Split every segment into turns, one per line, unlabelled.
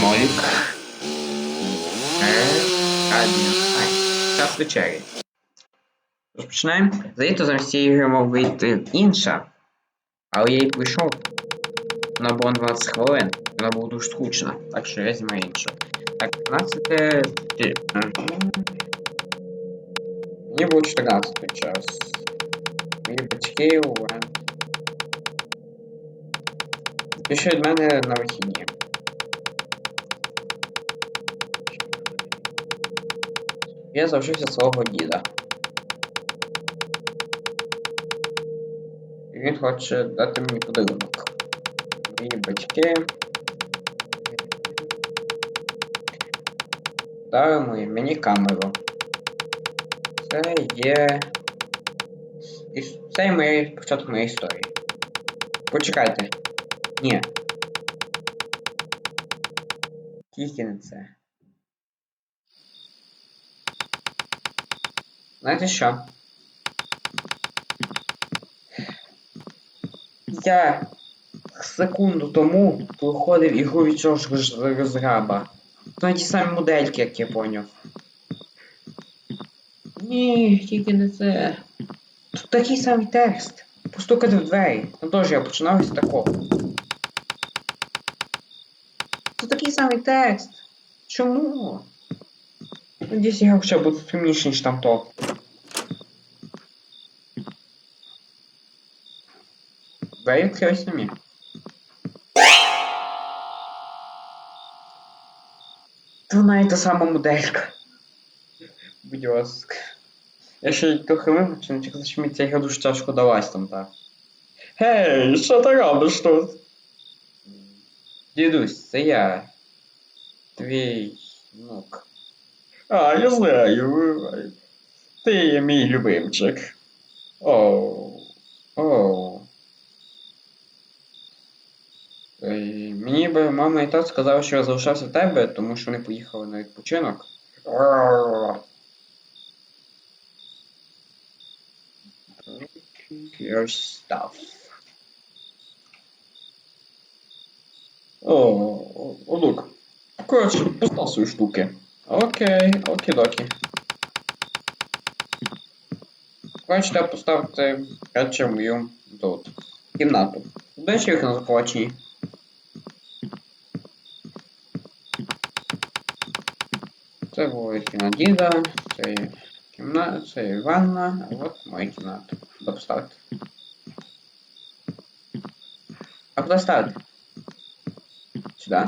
смолік. Час вечері. Розпочинаємо. Здається, замість цієї гри мав вийти інша. Але я її пройшов. Вона була 20 хвилин. Вона була дуже скучна. Так що я знімаю іншу. Так, 15. ті- е, Мені було 14 час. Мої батьки у Пішли від мене на вихідні. Я залишився свого діда. І він хоче дати мені подарунок. Мої батьки. Дали мені, камеру. Це є. іс- Це є моє початок моєї історії. Почекайте. Ні. Тільки не це. Знаєте що? Я секунду тому проходив ігру від цього ж роз- розраба. То не ті самі модельки, як я поняв. Ні, тільки не це. Тут такий самий текст. Постукати в двері. Там теж я починав із такого. Тут такий самий текст. Чому? Надіюсь, я ще буду сумніший, ніж там то. Самі. Та вона і та сама моделька. Будь ласка. Я ще трохи що мені ця гра дуже тяжко далась там так. Гей, що ти робиш тут? Дідусь, це я. Твій внук. А, я знаю. Ти є мій любимчик. Оу. Оу. Е, Мені би мама і тато сказали, що я залишався в тебе, тому що вони поїхали на відпочинок. Your stuff. О, лук. Коротше, постав свої штуки. Окей, окей-докі. Хочете поставити речі мою тут. Кімнату. Де ще їх на заплачені? Це була кімната діда, це є кімната, це є ванна, а от моя кімната. Куди поставити? А куди ставити? Сюди.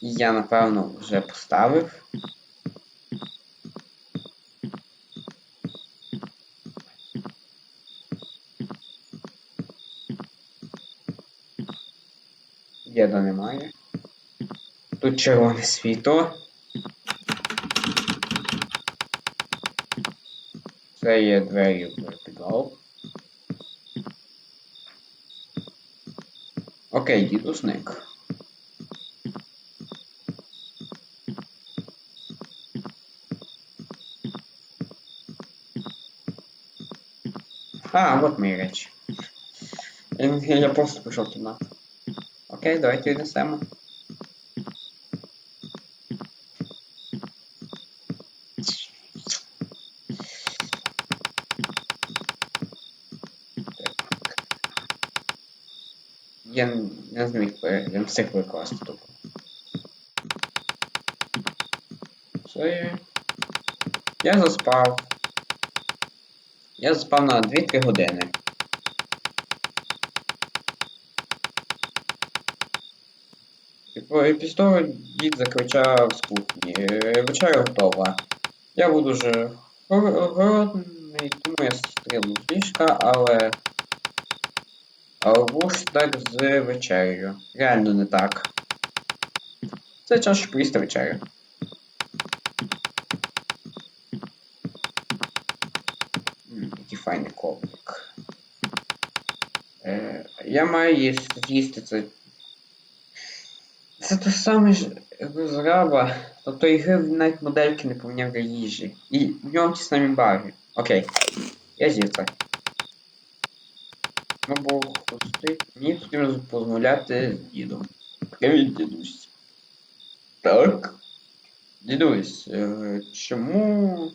Я, напевно, вже поставив. Діда немає. Тут червоне світло. Це є двері в підвал. Окей, діду зник. А, вот мої речі. Я, я просто пішов в. Окей, давайте віднесемо. Я не зміг я не встиг викласти тупо. Це є. Я заспав. Я заспав на 2-3 години. І після того дід закричав з кухні. «Е, Вечеря готова. Я був дуже гор- голодний, тому я стрілив з ліжка, але. Ж так з вечерею. Реально не так. Це час щоб поїсти вечерю. Який файний коврик. Е, я маю їсти, з'їсти це. Це те саме ж розраба. Тобто ігри навіть модельки не поміняв для їжі. І в ньому ті самі баги. Окей. Я з'їв це. Ну, бо хрустить. Мені позмовляти з дідом. Привіт, дідусь. Так. Дідусь, е, чому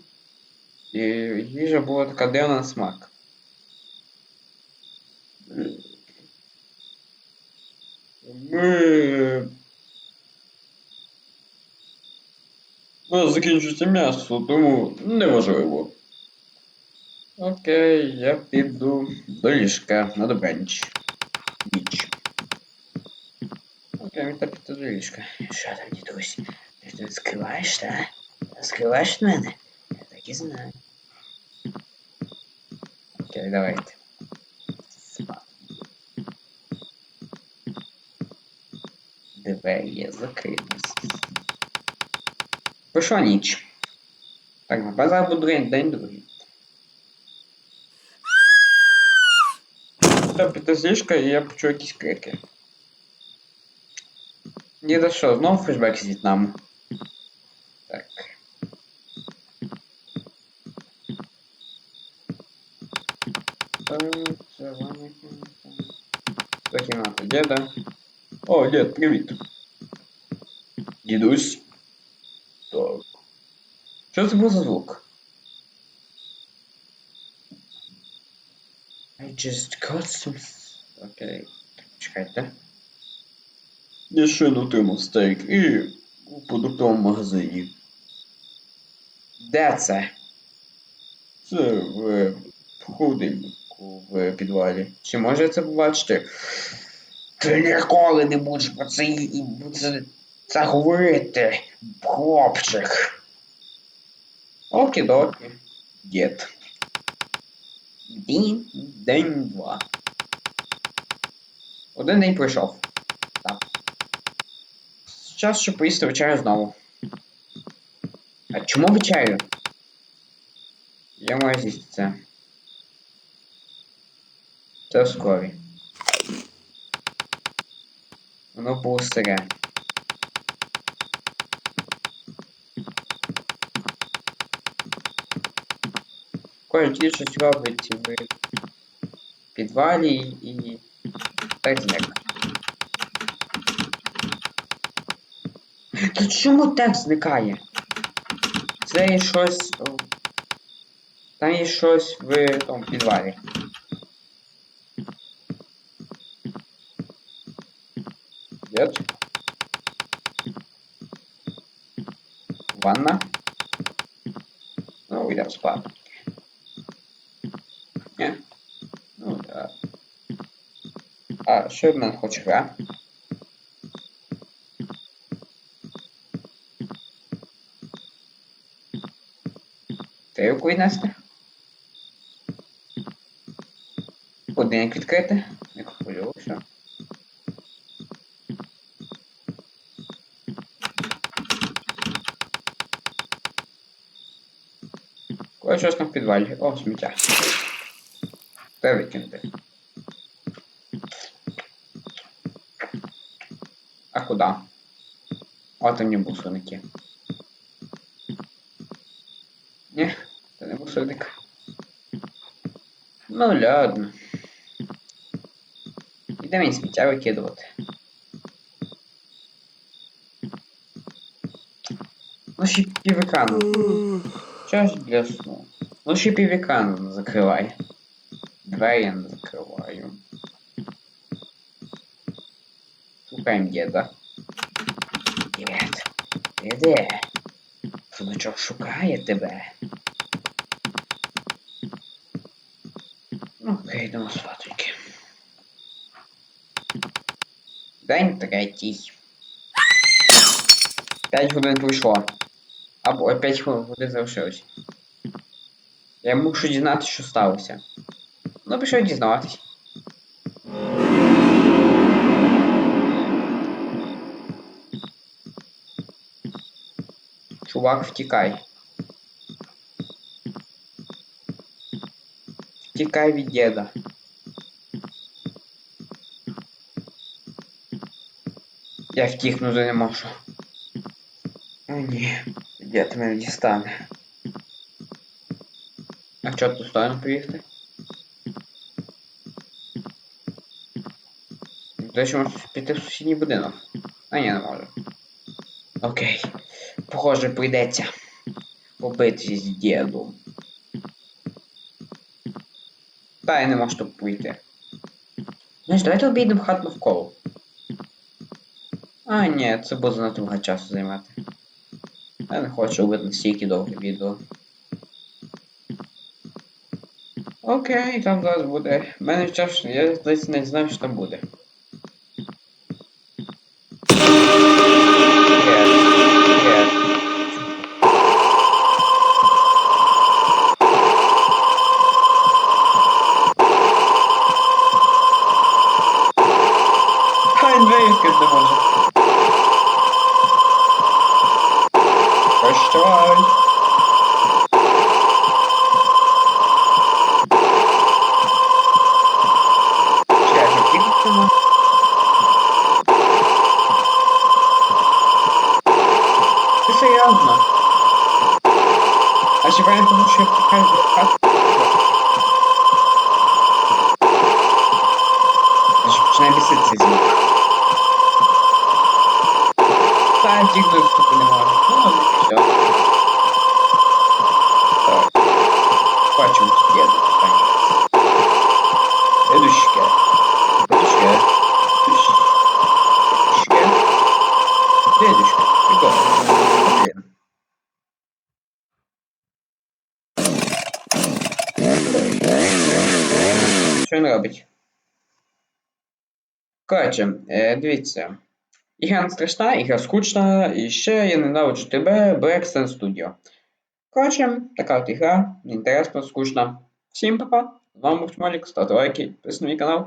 їжа була така дивна на смак? Ми. У нас закінчується м'ясо, тому неважливо. Окей, я піду до ліжка на добраніч. Ніч. Окей, мені так піти до ліжка.
Що там, дідусь? Ти тут скриваєш, так? Скриваєш мене? Я так і знаю.
Окей, давайте.
Спа.
Двері закрились. Пройшла ніч. Так, на базар буде день, день другий. Треба піти з ліжка, і я почув якісь крики. Діда що, знову флешбек з В'єтнаму? Так. Так, це ванна кімната. Це кімната діда. О, дід, привіт. Дідусь. Так. Що це був за звук?
Just got some...
Окей. Чекайте. Я щойно отримав стейк і у продуктовому магазині.
Де це?
Це в холодильнику в підвалі. Чи може це побачити?
Ти ніколи не будеш про це і це, це говорити, хлопчик.
Окі-докі. Дід. День, день. Один день пройшов. Так. Час, щоб поїсти вечерю знову.
А чому вечерю?
Я маю з'їсти це. Це скорі. Воно було сире. Кожен ті щось робить в підвалі і так зник.
Та чому текст зникає?
Це є щось. Там є щось в тому підвалі. Дід. Ванна. Ну, йдемо спати. Ні? Ну, так. А, що в мене хоче гра? Тарілку віднести? Годинник відкрити. Не хвилювався. Кое щось там в підвалі. О, сміття. Треба викинути. А куди? О, там не. Ні, це не мусорник. Ну, ладно. Іде мені сміття викидувати. Ну, ще півекрану. Час для сну. Ну, ще півекрану не закривай. Двері я не закриваю. Шукаємо діда.
Дід, ти де? Внучок шукає тебе.
Ну, окей, йдемо спатеньки. День третій. П'ять годин пройшло. Або п'ять годин залишилось. Я мушу дізнатися, що сталося. Ну, пішов дізнаватись. Чувак, втікай. Втікай від діда. Я втікнути не можу. О ні, дід мене дістане. А що в ту сторону поїхати? До речі, можу піти в сусідній будинок. А ні, не можу. Окей. Похоже, прийдеться побитися з дідом. Та я не можу тут прийти. Знаєш, давайте обійдемо хат навколо. А, ні, це буде занадто багато часу займати. Я не хочу робити настільки довге відео. Окей, там зараз буде. У мене час, я десь не знаю, що там буде. Є, є. Хай двері відкрити не може. Прощавай. Чекай, що кілька? Ти серйозно? А ще правильно тому, що я втікаю з хати? Я ж починаю бісити цей звук. Та дігну вступи не можу. Ну, все. Так. Бачимо, що Що він робить? Коротше, е, дивіться. Ігра не страшна, ігра скучна, і ще я ненавиджу тебе, Blackstone Studio. Коротше, така от ігра, інтересна, скучна. Всім па-па, з вами ставте лайки, підписуйтесь на мій канал.